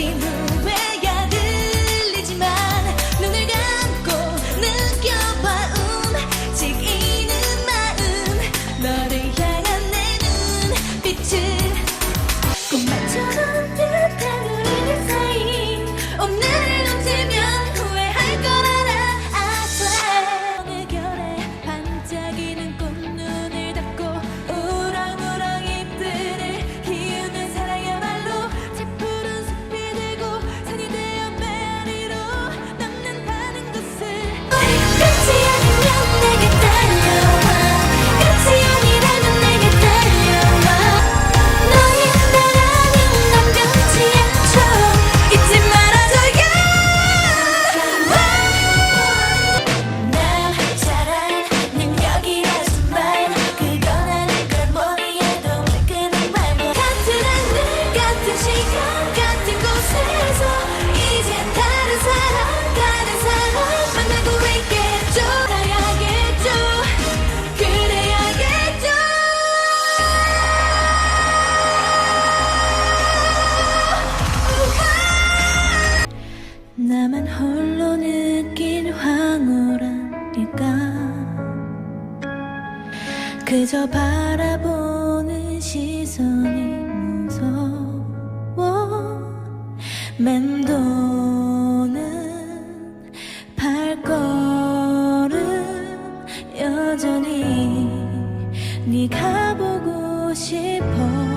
seen her. 시간 같은 곳에서 이젠 다른 사람 다른 사람 만나고 있겠죠 아야 겠죠？그래야 겠죠？우와, 나만 홀로 느낀 황홀함일까 그저 바라보는 시선이 맴도는 발걸음 여전히 네가 보고 싶어.